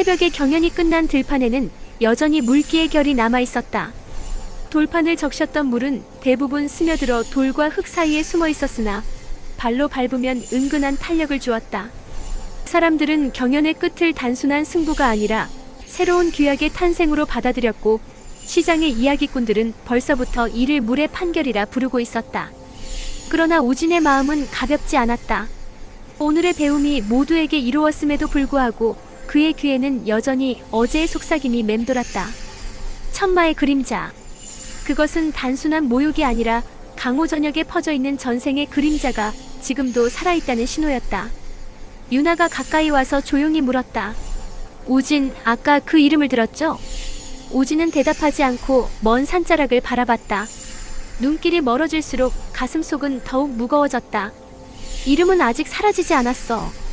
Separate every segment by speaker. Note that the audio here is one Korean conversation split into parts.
Speaker 1: 새벽에 경연이 끝난 들판에는 여전히 물기의 결이 남아 있었다. 돌판을 적셨던 물은 대부분 스며들어 돌과 흙 사이에 숨어 있었으나 발로 밟으면 은근한 탄력을 주었다. 사람들은 경연의 끝을 단순한 승부가 아니라 새로운 규약의 탄생으로 받아들였고 시장의 이야기꾼들은 벌써부터 이를 물의 판결이라 부르고 있었다. 그러나 우진의 마음은 가볍지 않았다. 오늘의 배움이 모두에게 이루었음에도 불구하고 그의 귀에는 여전히 어제의 속삭임이 맴돌았다. 천마의 그림자. 그것은 단순한 모욕이 아니라 강호 전역에 퍼져 있는 전생의 그림자가 지금도 살아있다는 신호였다. 유나가 가까이 와서 조용히 물었다. 우진, 아까 그 이름을 들었죠? 우진은 대답하지 않고 먼 산자락을 바라봤다. 눈길이 멀어질수록 가슴 속은 더욱 무거워졌다. 이름은 아직 사라지지 않았어.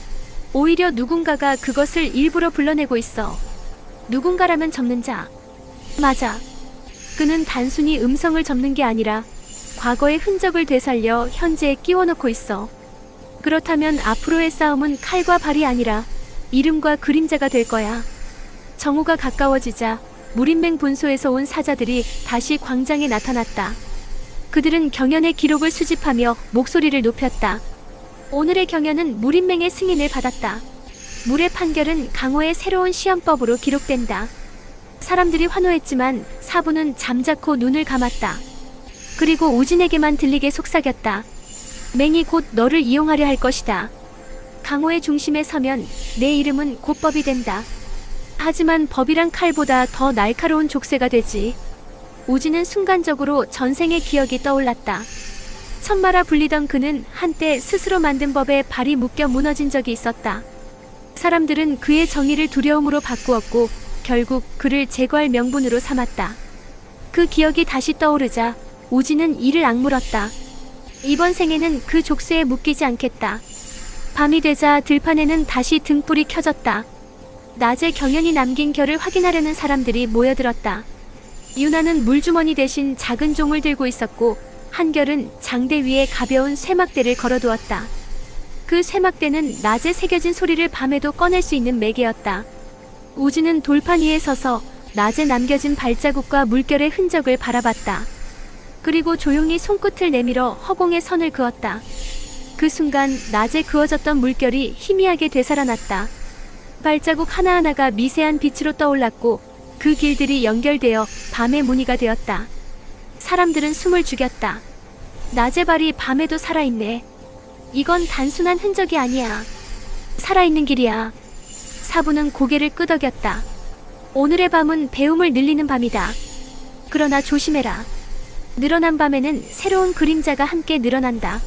Speaker 1: 오히려 누군가가 그것을 일부러 불러내고 있어. 누군가라면 접는 자. 맞아. 그는 단순히 음성을 접는 게 아니라 과거의 흔적을 되살려 현재에 끼워넣고 있어. 그렇다면 앞으로의 싸움은 칼과 발이 아니라 이름과 그림자가 될 거야. 정오가 가까워지자 무린맹 분소에서 온 사자들이 다시 광장에 나타났다. 그들은 경연의 기록을 수집하며 목소리를 높였다. 오늘의 경연은 무린맹의 승인을 받았다. 물의 판결은 강호의 새로운 시험법으로 기록된다. 사람들이 환호했지만 사부는 잠자코 눈을 감았다. 그리고 우진에게만 들리게 속삭였다. 맹이 곧 너를 이용하려 할 것이다. 강호의 중심에 서면 내 이름은 곧 법이 된다. 하지만 법이란 칼보다 더 날카로운 족쇄가 되지. 우진은 순간적으로 전생의 기억이 떠올랐다. 천마라 불리던 그는 한때 스스로 만든 법에 발이 묶여 무너진 적이 있었다. 사람들은 그의 정의를 두려움으로 바꾸었고 결국 그를 제거할 명분으로 삼았다. 그 기억이 다시 떠오르자 우진은 이를 악물었다. 이번 생에는 그 족쇄에 묶이지 않겠다. 밤이 되자 들판에는 다시 등불이 켜졌다. 낮에 경연이 남긴 결을 확인하려는 사람들이 모여들었다. 유나는 물주머니 대신 작은 종을 들고 있었고 한결은 장대 위에 가벼운 쇠막대를 걸어두었다. 그 쇠막대는 낮에 새겨진 소리를 밤에도 꺼낼 수 있는 매개였다. 우진은 돌판 위에 서서 낮에 남겨진 발자국과 물결의 흔적을 바라봤다. 그리고 조용히 손끝을 내밀어 허공에 선을 그었다. 그 순간 낮에 그어졌던 물결이 희미하게 되살아났다. 발자국 하나하나가 미세한 빛으로 떠올랐고 그 길들이 연결되어 밤의 무늬가 되었다. 사람들은 숨을 죽였다. 낮의 발이 밤에도 살아있네. 이건 단순한 흔적이 아니야. 살아있는 길이야. 사부는 고개를 끄덕였다. 오늘의 밤은 배움을 늘리는 밤이다. 그러나 조심해라. 늘어난 밤에는 새로운 그림자가 함께 늘어난다.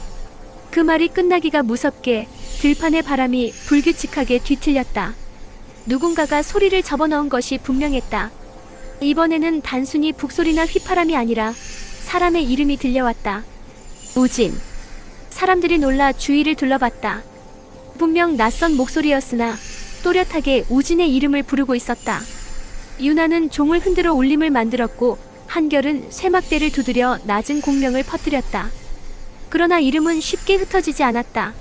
Speaker 1: 그 말이 끝나기가 무섭게 들판의 바람이 불규칙하게 뒤틀렸다. 누군가가 소리를 접어넣은 것이 분명했다. 이번에는 단순히 북소리나 휘파람이 아니라 사람의 이름이 들려왔다. 우진. 사람들이 놀라 주위를 둘러봤다. 분명 낯선 목소리였으나 또렷하게 우진의 이름을 부르고 있었다. 유나는 종을 흔들어 울림을 만들었고 한결은 쇠막대를 두드려 낮은 공명을 퍼뜨렸다. 그러나 이름은 쉽게 흩어지지 않았다.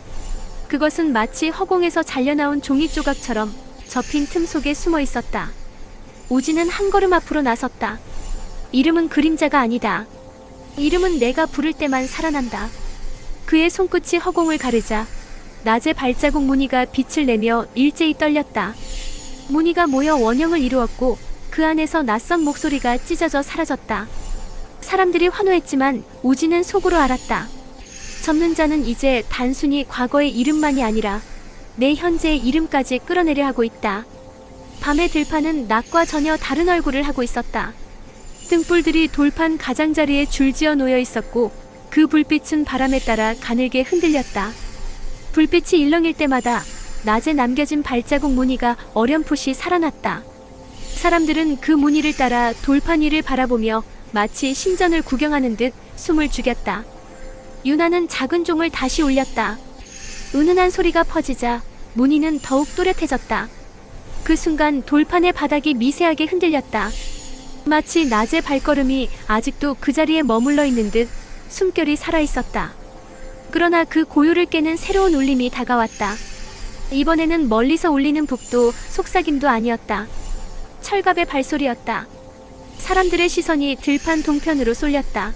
Speaker 1: 그것은 마치 허공에서 잘려나온 종이 조각처럼 접힌 틈 속에 숨어 있었다. 우진은 한 걸음 앞으로 나섰다. 이름은 그림자가 아니다. 이름은 내가 부를 때만 살아난다. 그의 손끝이 허공을 가르자 낮의 발자국 무늬가 빛을 내며 일제히 떨렸다. 무늬가 모여 원형을 이루었고 그 안에서 낯선 목소리가 찢어져 사라졌다. 사람들이 환호했지만 우진은 속으로 알았다. 접는 자는 이제 단순히 과거의 이름만이 아니라 내 현재의 이름까지 끌어내려 하고 있다. 밤의 들판은 낮과 전혀 다른 얼굴을 하고 있었다. 등불들이 돌판 가장자리에 줄지어 놓여 있었고 그 불빛은 바람에 따라 가늘게 흔들렸다. 불빛이 일렁일 때마다 낮에 남겨진 발자국 무늬가 어렴풋이 살아났다. 사람들은 그 무늬를 따라 돌판 위를 바라보며 마치 신전을 구경하는 듯 숨을 죽였다. 유나는 작은 종을 다시 울렸다. 은은한 소리가 퍼지자 무늬는 더욱 또렷해졌다. 그 순간 돌판의 바닥이 미세하게 흔들렸다. 마치 낮의 발걸음이 아직도 그 자리에 머물러 있는 듯 숨결이 살아있었다. 그러나 그 고요를 깨는 새로운 울림이 다가왔다. 이번에는 멀리서 울리는 북도 속삭임도 아니었다. 철갑의 발소리였다. 사람들의 시선이 들판 동편으로 쏠렸다.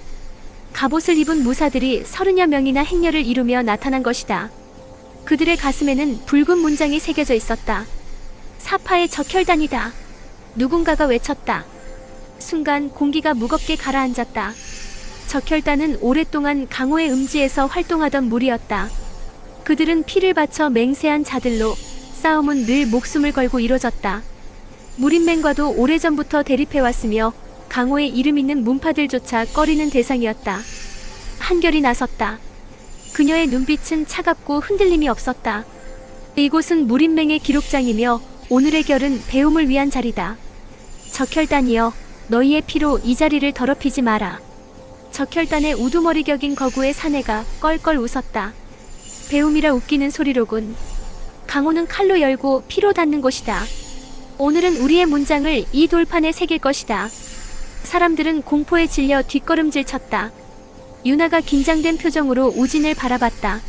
Speaker 1: 갑옷을 입은 무사들이 서른여 명이나 행렬을 이루며 나타난 것이다. 그들의 가슴에는 붉은 문장이 새겨져 있었다. 사파의 적혈단이다. 누군가가 외쳤다. 순간 공기가 무겁게 가라앉았다. 적혈단은 오랫동안 강호의 음지에서 활동하던 무리였다. 그들은 피를 바쳐 맹세한 자들로 싸움은 늘 목숨을 걸고 이뤄졌다. 무린맹과도 오래전부터 대립해왔으며 강호의 이름 있는 문파들조차 꺼리는 대상이었다. 한결이 나섰다. 그녀의 눈빛은 차갑고 흔들림이 없었다. 이곳은 무린맹의 기록장이며 오늘의 결은 배움을 위한 자리다. 적혈단이여, 너희의 피로 이 자리를 더럽히지 마라. 적혈단의 우두머리 격인 거구의 사내가 껄껄 웃었다. 배움이라 웃기는 소리로군. 강호는 칼로 열고 피로 닿는 곳이다. 오늘은 우리의 문장을 이 돌판에 새길 것이다. 사람들은 공포에 질려 뒷걸음질 쳤다. 유나가 긴장된 표정으로 우진을 바라봤다.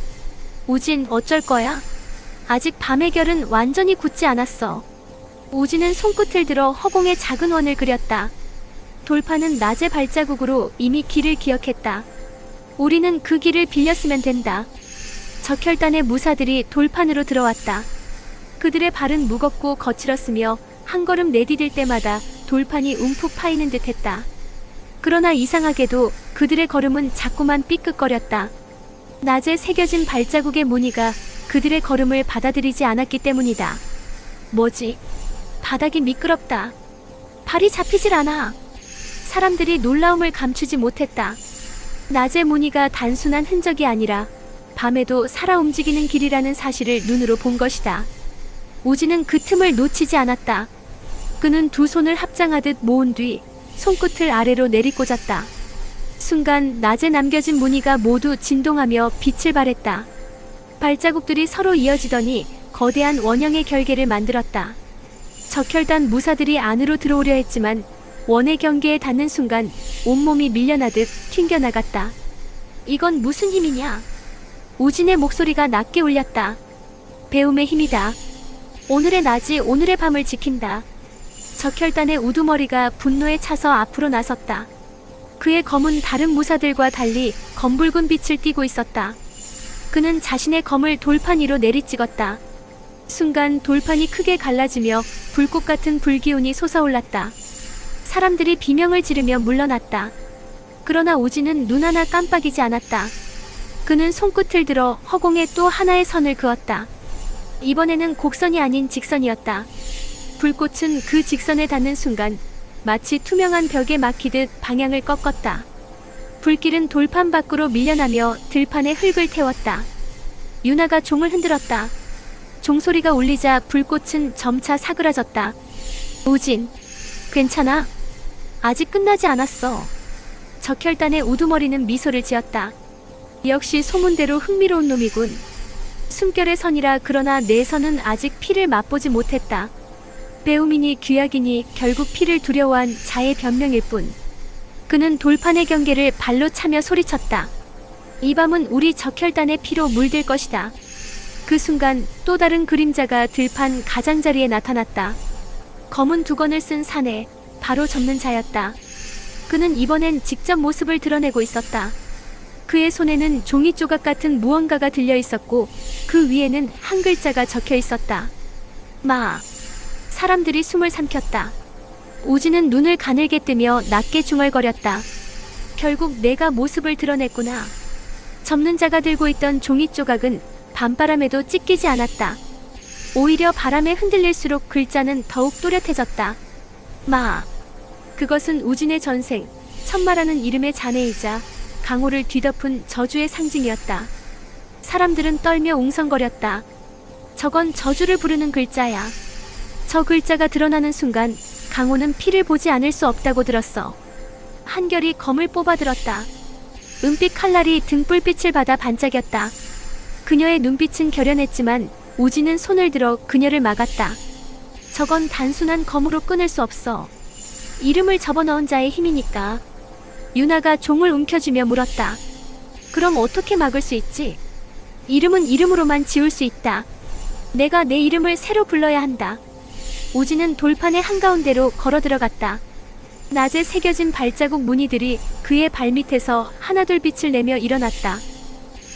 Speaker 1: 우진, 어쩔 거야? 아직 밤의 결은 완전히 굳지 않았어. 우진은 손끝을 들어 허공에 작은 원을 그렸다. 돌판은 낮의 발자국으로 이미 길을 기억했다. 우리는 그 길을 빌렸으면 된다. 적혈단의 무사들이 돌판으로 들어왔다. 그들의 발은 무겁고 거칠었으며 한 걸음 내디딜 때마다 돌판이 움푹 파이는 듯 했다. 그러나 이상하게도 그들의 걸음은 자꾸만 삐끗거렸다. 낮에 새겨진 발자국의 무늬가 그들의 걸음을 받아들이지 않았기 때문이다. 뭐지? 바닥이 미끄럽다. 발이 잡히질 않아. 사람들이 놀라움을 감추지 못했다. 낮의 무늬가 단순한 흔적이 아니라 밤에도 살아 움직이는 길이라는 사실을 눈으로 본 것이다. 우지는 그 틈을 놓치지 않았다. 그는 두 손을 합장하듯 모은 뒤 손끝을 아래로 내리꽂았다. 순간 낮에 남겨진 무늬가 모두 진동하며 빛을 발했다. 발자국들이 서로 이어지더니 거대한 원형의 결계를 만들었다. 적혈단 무사들이 안으로 들어오려 했지만 원의 경계에 닿는 순간 온몸이 밀려나듯 튕겨나갔다. 이건 무슨 힘이냐? 우진의 목소리가 낮게 울렸다. 배움의 힘이다. 오늘의 낮이 오늘의 밤을 지킨다. 적혈단의 우두머리가 분노에 차서 앞으로 나섰다. 그의 검은 다른 무사들과 달리 검붉은 빛을 띠고 있었다. 그는 자신의 검을 돌판 위로 내리찍었다. 순간 돌판이 크게 갈라지며 불꽃 같은 불기운이 솟아올랐다. 사람들이 비명을 지르며 물러났다. 그러나 우지는 눈 하나 깜빡이지 않았다. 그는 손끝을 들어 허공에 또 하나의 선을 그었다. 이번에는 곡선이 아닌 직선이었다. 불꽃은 그 직선에 닿는 순간 마치 투명한 벽에 막히듯 방향을 꺾었다. 불길은 돌판 밖으로 밀려나며 들판에 흙을 태웠다. 유나가 종을 흔들었다. 종소리가 울리자 불꽃은 점차 사그라졌다. 우진, 괜찮아? 아직 끝나지 않았어. 적혈단의 우두머리는 미소를 지었다. 역시 소문대로 흥미로운 놈이군. 숨결의 선이라 그러나 내 선은 아직 피를 맛보지 못했다. 배움이니 귀약이니 결국 피를 두려워한 자의 변명일 뿐. 그는 돌판의 경계를 발로 차며 소리쳤다. 이 밤은 우리 적혈단의 피로 물들 것이다. 그 순간 또 다른 그림자가 들판 가장자리에 나타났다. 검은 두건을 쓴 사내, 바로 접는 자였다. 그는 이번엔 직접 모습을 드러내고 있었다. 그의 손에는 종이 조각 같은 무언가가 들려 있었고 그 위에는 한 글자가 적혀 있었다. 마. 사람들이 숨을 삼켰다. 우지는 눈을 가늘게 뜨며 낮게 중얼거렸다. 결국 내가 모습을 드러냈구나. 접는 자가 들고 있던 종이 조각은 밤바람에도 찢기지 않았다. 오히려 바람에 흔들릴수록 글자는 더욱 또렷해졌다. 마. 그것은 우진의 전생, 천마라는 이름의 자네이자 강호를 뒤덮은 저주의 상징이었다. 사람들은 떨며 웅성거렸다. 저건 저주를 부르는 글자야. 저 글자가 드러나는 순간 강호는 피를 보지 않을 수 없다고 들었어. 한결이 검을 뽑아들었다. 은빛 칼날이 등불빛을 받아 반짝였다. 그녀의 눈빛은 결연했지만 우지는 손을 들어 그녀를 막았다. 저건 단순한 검으로 끊을 수 없어. 이름을 접어넣은 자의 힘이니까. 유나가 종을 움켜쥐며 물었다. 그럼 어떻게 막을 수 있지? 이름은 이름으로만 지울 수 있다. 내가 내 이름을 새로 불러야 한다. 오지는 돌판의 한가운데로 걸어 들어갔다. 낮에 새겨진 발자국 무늬들이 그의 발밑에서 하나둘 빛을 내며 일어났다.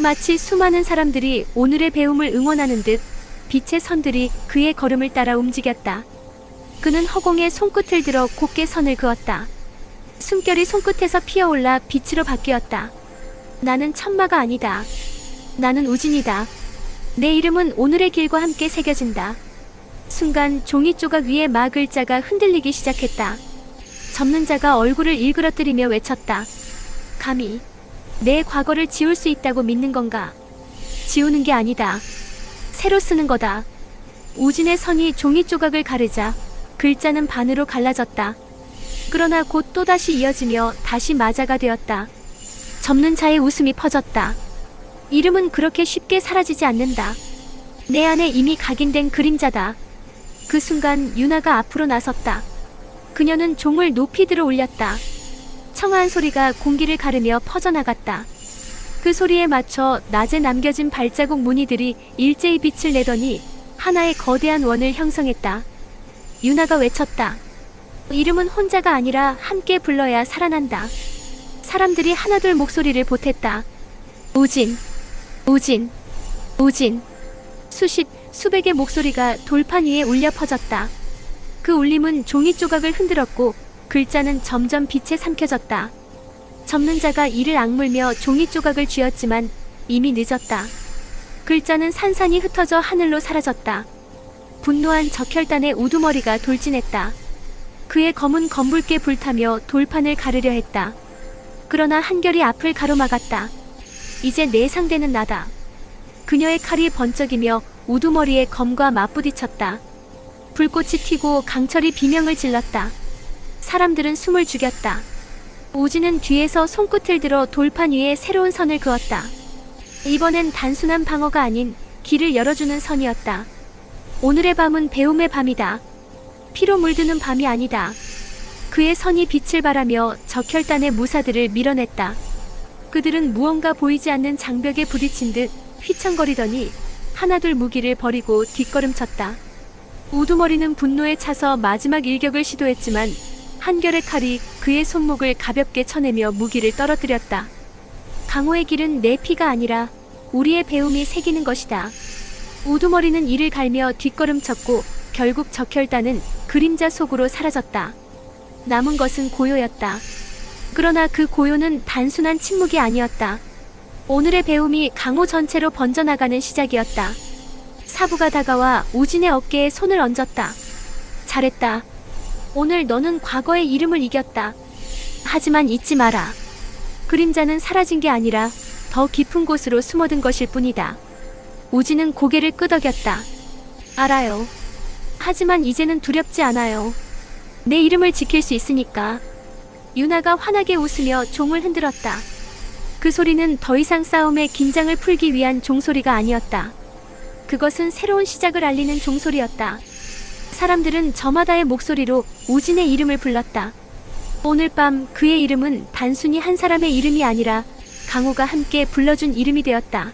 Speaker 1: 마치 수많은 사람들이 오늘의 배움을 응원하는 듯 빛의 선들이 그의 걸음을 따라 움직였다. 그는 허공에 손끝을 들어 곱게 선을 그었다. 숨결이 손끝에서 피어올라 빛으로 바뀌었다. 나는 천마가 아니다. 나는 우진이다. 내 이름은 오늘의 길과 함께 새겨진다. 순간 종이 조각 위에 마 글자가 흔들리기 시작했다. 접는 자가 얼굴을 일그러뜨리며 외쳤다. 감히 내 과거를 지울 수 있다고 믿는 건가? 지우는 게 아니다. 새로 쓰는 거다. 우진의 선이 종이 조각을 가르자 글자는 반으로 갈라졌다. 그러나 곧 또다시 이어지며 다시 마자가 되었다. 접는 자의 웃음이 퍼졌다. 이름은 그렇게 쉽게 사라지지 않는다. 내 안에 이미 각인된 그림자다. 그 순간 유나가 앞으로 나섰다. 그녀는 종을 높이 들어 올렸다. 청아한 소리가 공기를 가르며 퍼져나갔다. 그 소리에 맞춰 낮에 남겨진 발자국 무늬들이 일제히 빛을 내더니 하나의 거대한 원을 형성했다. 유나가 외쳤다. 이름은 혼자가 아니라 함께 불러야 살아난다. 사람들이 하나둘 목소리를 보탰다. 우진, 우진, 우진. 수십, 수백의 목소리가 돌판 위에 울려 퍼졌다. 그 울림은 종이 조각을 흔들었고 글자는 점점 빛에 삼켜졌다. 접는 자가 이를 악물며 종이 조각을 쥐었지만 이미 늦었다. 글자는 산산이 흩어져 하늘로 사라졌다. 분노한 적혈단의 우두머리가 돌진했다. 그의 검은 검붉게 불타며 돌판을 가르려 했다. 그러나 한결이 앞을 가로막았다. 이제 내 상대는 나다. 그녀의 칼이 번쩍이며 우두머리에 검과 맞부딪혔다. 불꽃이 튀고 강철이 비명을 질렀다. 사람들은 숨을 죽였다. 오지는 뒤에서 손끝을 들어 돌판 위에 새로운 선을 그었다. 이번엔 단순한 방어가 아닌 길을 열어주는 선이었다. 오늘의 밤은 배움의 밤이다. 피로 물드는 밤이 아니다. 그의 선이 빛을 발하며 적혈단의 무사들을 밀어냈다. 그들은 무언가 보이지 않는 장벽에 부딪힌 듯 휘청거리더니 하나둘 무기를 버리고 뒷걸음쳤다. 우두머리는 분노에 차서 마지막 일격을 시도했지만 한결의 칼이 그의 손목을 가볍게 쳐내며 무기를 떨어뜨렸다. 강호의 길은 내 피가 아니라 우리의 배움이 새기는 것이다. 우두머리는 이를 갈며 뒷걸음쳤고 결국 적혈단은 그림자 속으로 사라졌다. 남은 것은 고요였다. 그러나 그 고요는 단순한 침묵이 아니었다. 오늘의 배움이 강호 전체로 번져나가는 시작이었다. 사부가 다가와 우진의 어깨에 손을 얹었다. 잘했다. 오늘 너는 과거의 이름을 이겼다. 하지만 잊지 마라. 그림자는 사라진 게 아니라 더 깊은 곳으로 숨어든 것일 뿐이다. 우진은 고개를 끄덕였다. 알아요. 하지만 이제는 두렵지 않아요. 내 이름을 지킬 수 있으니까. 유나가 환하게 웃으며 종을 흔들었다. 그 소리는 더 이상 싸움의 긴장을 풀기 위한 종소리가 아니었다. 그것은 새로운 시작을 알리는 종소리였다. 사람들은 저마다의 목소리로 우진의 이름을 불렀다. 오늘 밤 그의 이름은 단순히 한 사람의 이름이 아니라 강호가 함께 불러준 이름이 되었다.